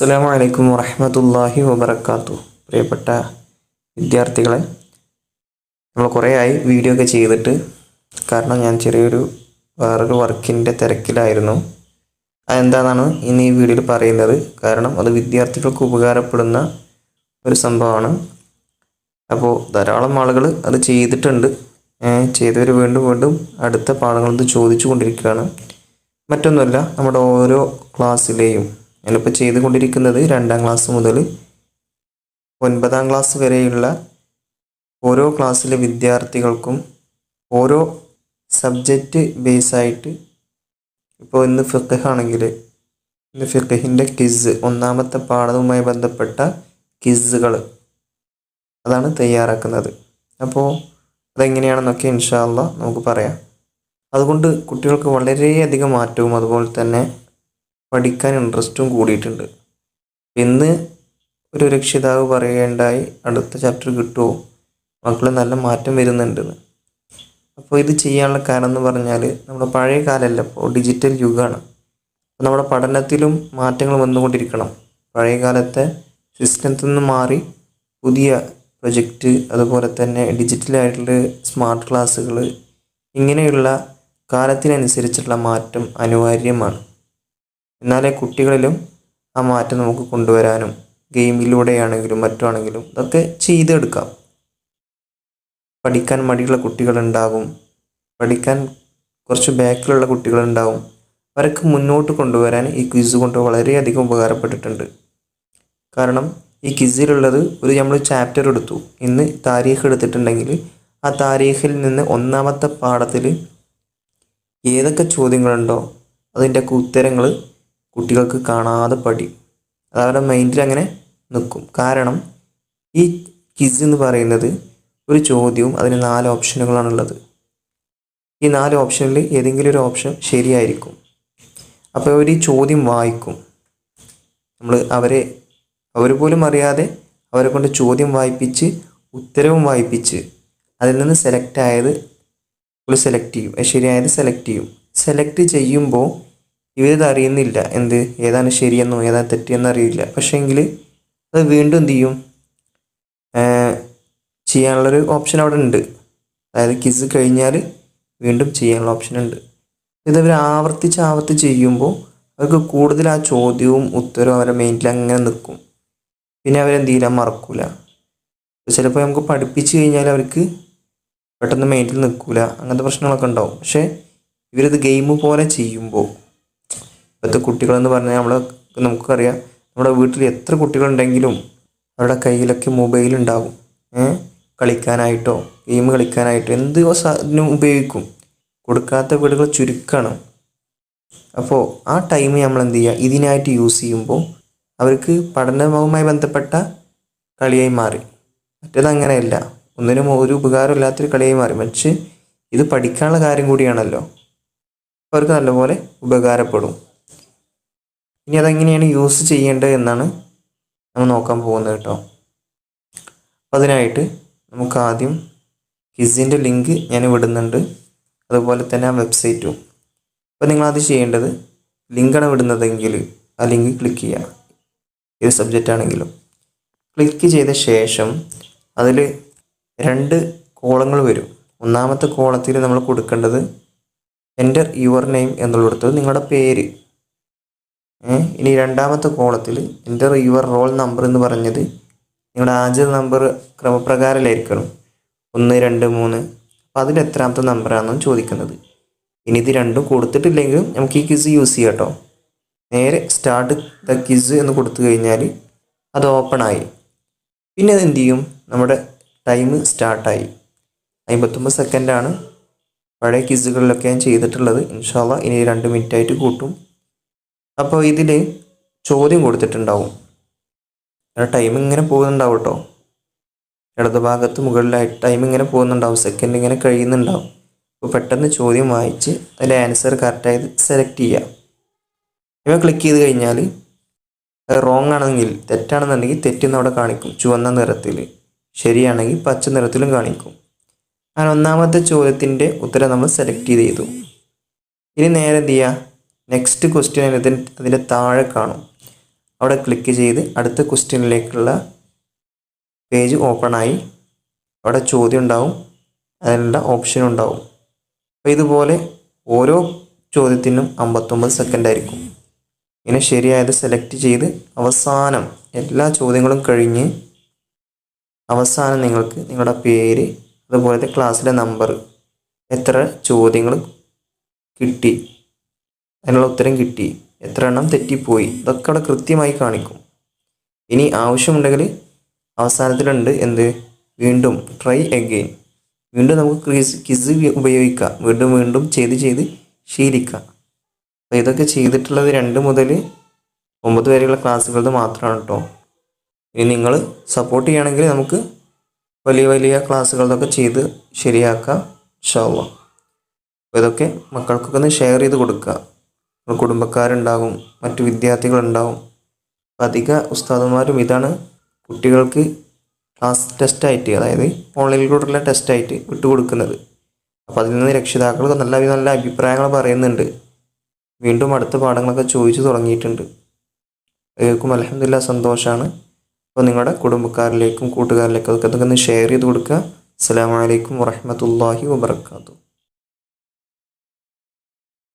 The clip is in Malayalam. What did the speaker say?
അസ്സാം വലൈക്കും വറഹമത്തല്ലാഹി വബർക്കാത്തു പ്രിയപ്പെട്ട വിദ്യാർത്ഥികളെ നമ്മൾ കുറേ ആയി വീഡിയോ ഒക്കെ ചെയ്തിട്ട് കാരണം ഞാൻ ചെറിയൊരു വേറൊരു വർക്കിന്റെ തിരക്കിലായിരുന്നു. അതെന്താണെന്നാണ് ഇന്ന് ഈ വീഡിയോയിൽ പറയുന്നത്. കാരണം അത് വിദ്യാർത്ഥികൾക്ക് ഉപകാരപ്പെടുന്ന ഒരു സംഭവമാണ്. അപ്പോൾ ധാരാളം ആളുകൾ അത് ചെയ്തിട്ടുണ്ട്. ചെയ്തവർ വീണ്ടും വീണ്ടും അടുത്ത പാഠങ്ങൾ ഇത് ചോദിച്ചു കൊണ്ടിരിക്കുകയാണ് മറ്റൊന്നുമല്ല നമ്മുടെ ഓരോ ക്ലാസ്സിലെയും ഞാനിപ്പോൾ ചെയ്തുകൊണ്ടിരിക്കുന്നത് രണ്ടാം ക്ലാസ് മുതൽ ഒൻപതാം ക്ലാസ് വരെയുള്ള ഓരോ ക്ലാസ്സിലെ വിദ്യാർത്ഥികൾക്കും ഓരോ സബ്ജക്റ്റ് ബേസായിട്ട് ഇപ്പോൾ ഇന്ന് ഫിഖാണെങ്കിൽ ഇന്ന് ഫിഖിന്റെ കിസ് ഒന്നാമത്തെ പാഠവുമായി ബന്ധപ്പെട്ട കിസ്സുകൾ അതാണ് തയ്യാറാക്കുന്നത്. അപ്പോൾ അതെങ്ങനെയാണെന്നൊക്കെ ഇൻഷാല്ല നമുക്ക് പറയാം. അതുകൊണ്ട് കുട്ടികൾക്ക് വളരെയധികം മാറ്റവും അതുപോലെ തന്നെ പഠിക്കാൻ ഇൻട്രസ്റ്റും കൂടിയിട്ടുണ്ട്. ഇന്ന് ഒരു രക്ഷിതാവ് പറയുകയുണ്ടായി അടുത്ത ചാപ്റ്റർ കിട്ടുമോ മക്കൾ നല്ല മാറ്റം വരുന്നുണ്ടെന്ന് അപ്പോൾ ഇത് ചെയ്യാനുള്ള കാരണം എന്ന് പറഞ്ഞാൽ നമ്മുടെ പഴയ കാലമല്ല ഇപ്പോൾ ഡിജിറ്റൽ യുഗമാണ് അപ്പോൾ നമ്മുടെ പഠനത്തിലും മാറ്റങ്ങൾ വന്നുകൊണ്ടിരിക്കണം. പഴയ കാലത്തെ സിസ്റ്റത്തിൽ നിന്ന് മാറി പുതിയ പ്രൊജക്റ്റ് അതുപോലെ തന്നെ ഡിജിറ്റലായിട്ടുള്ള സ്മാർട്ട് ക്ലാസ്സുകൾ ഇങ്ങനെയുള്ള കാലത്തിനനുസരിച്ചുള്ള മാറ്റം അനിവാര്യമാണ്. എന്നാലേ കുട്ടികളിലും ആ മാറ്റം നമുക്ക് കൊണ്ടുവരാനും ഗെയിമിലൂടെയാണെങ്കിലും മറ്റാണെങ്കിലും ഇതൊക്കെ ചെയ്തെടുക്കാം. പഠിക്കാൻ മടിയുള്ള കുട്ടികളുണ്ടാകും പഠിക്കാൻ കുറച്ച് ബാക്കിലുള്ള കുട്ടികളുണ്ടാവും. അവരൊക്കെ മുന്നോട്ട് കൊണ്ടുവരാൻ ഈ ക്വിസ് കൊണ്ട് വളരെയധികം ഉപകാരപ്പെട്ടിട്ടുണ്ട്. കാരണം ഈ ക്വിസിലുള്ളത് ഒരു നമ്മൾ ചാപ്റ്റർ എടുത്തു. ഇന്ന് താരീഖ് എടുത്തിട്ടുണ്ടെങ്കിൽ ആ താരീഖിൽ നിന്ന് ഒന്നാമത്തെ പാഠത്തിൽ ഏതൊക്കെ ചോദ്യങ്ങളുണ്ടോ അതിന്റെയൊക്കെ ഉത്തരങ്ങൾ കുട്ടികൾക്ക് കാണാതെ പഠിക്കും അത് അവരുടെ മൈൻഡിൽ അങ്ങനെ നിൽക്കും കാരണം ഈ ക്വിസ് എന്ന് പറയുന്നത് ഒരു ചോദ്യവും അതിന് നാല് ഓപ്ഷനുകളാണുള്ളത് ഈ നാല് ഓപ്ഷനിൽ ഏതെങ്കിലും ഒരു ഓപ്ഷൻ ശരിയായിരിക്കും. അപ്പോൾ അവർ ഈ ചോദ്യം വായിക്കും. നമ്മൾ അവരെ അവർ പോലും അറിയാതെ അവരെ കൊണ്ട് ചോദ്യം വായിപ്പിച്ച് ഉത്തരവും വായിപ്പിച്ച് അതിൽ നിന്ന് സെലക്ട് ആയത് സെലക്ട് ചെയ്യും. ശരിയായത് സെലക്ട് ചെയ്യും. സെലക്ട് ചെയ്യുമ്പോൾ ഇവരിത് അറിയുന്നില്ല എന്ത്? ഏതാണ് ശരിയെന്നോ? ഏതാണ് തെറ്റിയെന്നോ അറിയില്ല പക്ഷേങ്കിൽ അത് വീണ്ടും എന്ത് ചെയ്യും? ചെയ്യാനുള്ളൊരു ഓപ്ഷൻ അവിടെ ഉണ്ട് അതായത് കിസ് കഴിഞ്ഞാൽ വീണ്ടും ചെയ്യാനുള്ള ഓപ്ഷൻ ഉണ്ട്. ഇതവർ ആവർത്തിച്ച് ആവർത്തിച്ച് ചെയ്യുമ്പോൾ അവർക്ക് കൂടുതൽ ആ ചോദ്യവും ഉത്തരവും അവരുടെ മൈൻഡിൽ അങ്ങനെ നിൽക്കും പിന്നെ അവരെന്ത് ചെയ്യില്ല? മറക്കൂല. ചിലപ്പോൾ നമുക്ക് പഠിപ്പിച്ച് കഴിഞ്ഞാൽ അവർക്ക് പെട്ടെന്ന് മൈൻഡിൽ നിൽക്കില്ല അങ്ങനത്തെ പ്രശ്നങ്ങളൊക്കെ ഉണ്ടാവും. പക്ഷേ ഇവരിത് ഗെയിം പോലെ ചെയ്യുമ്പോൾ ഇപ്പോഴത്തെ കുട്ടികളെന്ന് പറഞ്ഞാൽ നമ്മൾ നമുക്കറിയാം നമ്മുടെ വീട്ടിൽ എത്ര കുട്ടികളുണ്ടെങ്കിലും അവരുടെ കയ്യിലൊക്കെ മൊബൈൽ ഉണ്ടാവും. കളിക്കാനായിട്ടോ ഗെയിം കളിക്കാനായിട്ടോ എന്ത് സാധനം ഉപയോഗിക്കും. കൊടുക്കാത്ത വീടുകൾ ചുരുക്കമാണ് അപ്പോൾ ആ ടൈം നമ്മൾ എന്ത് ചെയ്യുക? ഇതിനായിട്ട് യൂസ് ചെയ്യുമ്പോൾ അവർക്ക് പഠനവുമായി ബന്ധപ്പെട്ട കളിയായി മാറി. മറ്റേത് അങ്ങനെയല്ല. ഒന്നിനും ഒരു ഉപകാരമില്ലാത്തൊരു കളിയായി മാറി. മറിച്ച് ഇത് പഠിക്കാനുള്ള കാര്യം കൂടിയാണല്ലോ. അവർക്ക് നല്ലപോലെ ഉപകാരപ്പെടും. ഇനി അതെങ്ങനെയാണ് യൂസ് ചെയ്യേണ്ടത് എന്നാണ് നമ്മൾ നോക്കാൻ പോകുന്നത് കേട്ടോ. അതിനായിട്ട് നമുക്ക് ആദ്യം കിസിന്റെ ലിങ്ക് ഞാൻ വിടുന്നുണ്ട്. അതുപോലെ തന്നെ ആ വെബ്സൈറ്റും അപ്പോൾ നിങ്ങൾ നിങ്ങളത് ചെയ്യേണ്ടത് ലിങ്കാണ് വിടുന്നതെങ്കിൽ ആ ലിങ്ക് ക്ലിക്ക് ചെയ്യുക. ഏത് സബ്ജക്റ്റ് ആണെങ്കിലും. ക്ലിക്ക് ചെയ്ത ശേഷം അതിൽ രണ്ട് കോളങ്ങൾ വരും. ഒന്നാമത്തെ കോളത്തിൽ നമ്മൾ കൊടുക്കേണ്ടത് എന്റർ യുവർ നെയിം എന്നുള്ളിടത്ത് നിങ്ങളുടെ പേര്. ഇനി രണ്ടാമത്തെ കോളത്തിൽ എന്റർ യുവർ റോൾ നമ്പർ എന്ന് പറഞ്ഞത് നിങ്ങളുടെ ആദ്യ നമ്പർ ക്രമപ്രകാരമായിരിക്കണം. ഒന്ന് രണ്ട് മൂന്ന്. അപ്പോൾ അതിൽ എത്രാമത്തെ നമ്പറാണെന്ന് ചോദിക്കുന്നത്. ഇനി ഇത് രണ്ടും കൊടുത്തിട്ടില്ലെങ്കിലും നമുക്ക് ഈ കിസ് യൂസ് ചെയ്യാം കേട്ടോ നേരെ സ്റ്റാർട്ട് ദ കിസ് എന്ന് കൊടുത്തു കഴിഞ്ഞാൽ അത് ഓപ്പൺ ആയി. പിന്നെ അത് എന്ത് ചെയ്യും? നമ്മുടെ ടൈം സ്റ്റാർട്ടായി അമ്പത്തൊമ്പത് സെക്കൻഡാണ് പഴയ കിസുകളിലൊക്കെ ഞാൻ ചെയ്തിട്ടുള്ളത്. ഇൻഷാല്ല ഇനി രണ്ട് മിനിറ്റായിട്ട് കൂട്ടും. അപ്പോൾ ഇതിൽ ചോദ്യം കൊടുത്തിട്ടുണ്ടാവും. ടൈം ഇങ്ങനെ പോകുന്നുണ്ടാവും കേട്ടോ ഇടതുഭാഗത്ത് മുകളിലായിട്ട് ടൈം ഇങ്ങനെ പോകുന്നുണ്ടാവും. സെക്കൻഡ് ഇങ്ങനെ കഴിയുന്നുണ്ടാവും. അപ്പോൾ പെട്ടെന്ന് ചോദ്യം വായിച്ച് അതിന്റെ ആൻസർ കറക്റ്റായത് സെലക്ട് ചെയ്യുക ഇവ ക്ലിക്ക് ചെയ്ത് കഴിഞ്ഞാൽ റോങ് ആണെങ്കിൽ തെറ്റാണെന്നുണ്ടെങ്കിൽ തെറ്റെന്ന് അവിടെ കാണിക്കും. ചുവന്ന നിറത്തിൽ ശരിയാണെങ്കിൽ പച്ച നിറത്തിലും കാണിക്കും. അങ്ങനെ ഒന്നാമത്തെ ചോദ്യത്തിന്റെ ഉത്തരം നമ്മൾ സെലക്ട് ചെയ്തു ഇനി നേരെ എന്ത് ചെയ്യുക നെക്സ്റ്റ് ക്വസ്റ്റ്യൻ ഇതിന് അതിന്റെ താഴെ കാണും. അവിടെ ക്ലിക്ക് ചെയ്ത് അടുത്ത ക്വസ്റ്റ്യനിലേക്കുള്ള പേജ് ഓപ്പണായി അവിടെ ചോദ്യം ഉണ്ടാവും. അതിനുള്ള ഓപ്ഷൻ ഉണ്ടാവും. അപ്പോൾ ഇതുപോലെ ഓരോ ചോദ്യത്തിനും അമ്പത്തൊമ്പത് സെക്കൻഡ് ആയിരിക്കും. ഇങ്ങനെ ശരിയായത് സെലക്ട് ചെയ്ത് അവസാനം എല്ലാ ചോദ്യങ്ങളും കഴിഞ്ഞ് അവസാനം നിങ്ങൾക്ക് നിങ്ങളുടെ പേര് അതുപോലത്തെ ക്ലാസ്സിലെ നമ്പർ എത്ര ചോദ്യങ്ങൾ കിട്ടി. അതിനുള്ള ഉത്തരം കിട്ടി. എത്ര എണ്ണം തെറ്റിപ്പോയി? ഇതൊക്കെ അവിടെ കൃത്യമായി കാണിക്കും. ഇനി ആവശ്യമുണ്ടെങ്കിൽ അവസാനത്തിലുണ്ട് എന്ത്? വീണ്ടും ട്രൈ അഗെയിൻ വീണ്ടും നമുക്ക് ക്രീസ് കിസ് ഉപയോഗിക്കാം. വീണ്ടും വീണ്ടും ചെയ്ത് ചെയ്ത് ശീലിക്കാം. അപ്പോൾ ഇതൊക്കെ ചെയ്തിട്ടുള്ളത് രണ്ട് മുതൽ ഒമ്പത് വരെയുള്ള ക്ലാസ്സുകളത് മാത്രമാണ് കേട്ടോ ഇനി നിങ്ങൾ സപ്പോർട്ട് ചെയ്യുകയാണെങ്കിൽ നമുക്ക് വലിയ വലിയ ക്ലാസ്സുകളതൊക്കെ ചെയ്ത് ശരിയാക്കാം ഇൻഷാല്ലാ അപ്പോൾ ഇതൊക്കെ മക്കൾക്കൊക്കെ ഒന്ന് ഷെയർ ചെയ്ത് കൊടുക്കുക കുടുംബക്കാരുണ്ടാകും മറ്റു വിദ്യാർത്ഥികളുണ്ടാകും അപ്പം അധിക ഉസ്താദന്മാരും ഇതാണ് കുട്ടികൾക്ക് ക്ലാസ് ടെസ്റ്റായിട്ട് അതായത് ഓൺലൈനിൽ ഓൺലൈനിലൂടെയുള്ള ടെസ്റ്റായിട്ട് വിട്ടുകൊടുക്കുന്നത്. അപ്പോൾ അതിൽ നിന്ന് രക്ഷിതാക്കൾ നല്ല നല്ല അഭിപ്രായങ്ങൾ പറയുന്നുണ്ട്. വീണ്ടും അടുത്ത പാഠങ്ങളൊക്കെ ചോദിച്ചു തുടങ്ങിയിട്ടുണ്ട്. ഏവർക്കും അലഹമില്ല സന്തോഷമാണ് അപ്പോൾ നിങ്ങളുടെ കുടുംബക്കാരിലേക്കും കൂട്ടുകാരിലേക്കും ഒക്കെ ഇതൊക്കെ ഒന്ന് ഷെയർ ചെയ്ത് കൊടുക്കുക. അസ്സാം വലൈക്കും വറഹമത്തല്ലാഹി വാബർക്കാത്തു